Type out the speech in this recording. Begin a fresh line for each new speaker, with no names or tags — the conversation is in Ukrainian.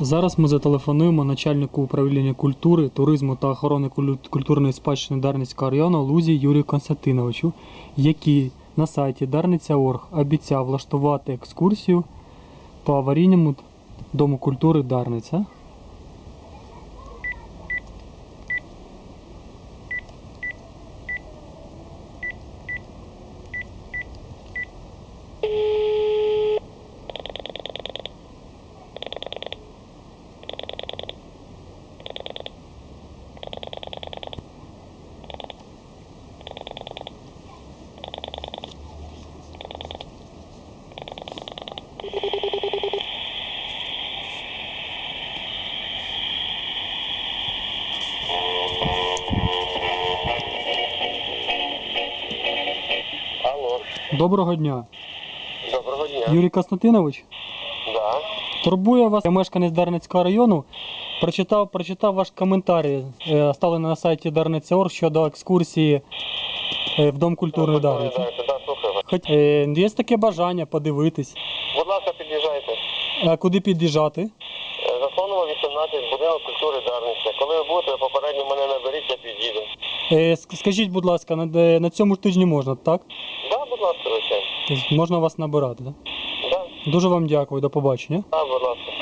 Зараз ми зателефонуємо начальнику управління культури, туризму та охорони культурної спадщини Дарницького району Лузі Юрію Константиновичу, який на сайті Дарниця.орг обіцяв влаштувати екскурсію по аварійному дому культури Дарниця. Доброго дня,
доброго дня.
Юрій Константинович.
Да.
Турбує вас, я мешканець Дарницького району. Прочитав, прочитав ваш коментар, е, на сайті Дарниця.орг щодо екскурсії е, в Дом культури Дарниця.
Да, да, слухаю вас.
Хоч е, є таке бажання подивитись,
Будь ласка, під'їжджайте.
а куди під'їжджати.
Е, Заслонова 18, будинок культури Дарниця. Коли ви будете, попередньо мене наберіть, я під'їду.
Е, ск- Скажіть, будь ласка, на, де- на цьому ж тижні можна, так?
Да, будь ласка, звичайно.
Тобто Можна вас набирати, так?
Да,
Дуже вам дякую, до побачення.
да, будь ласка.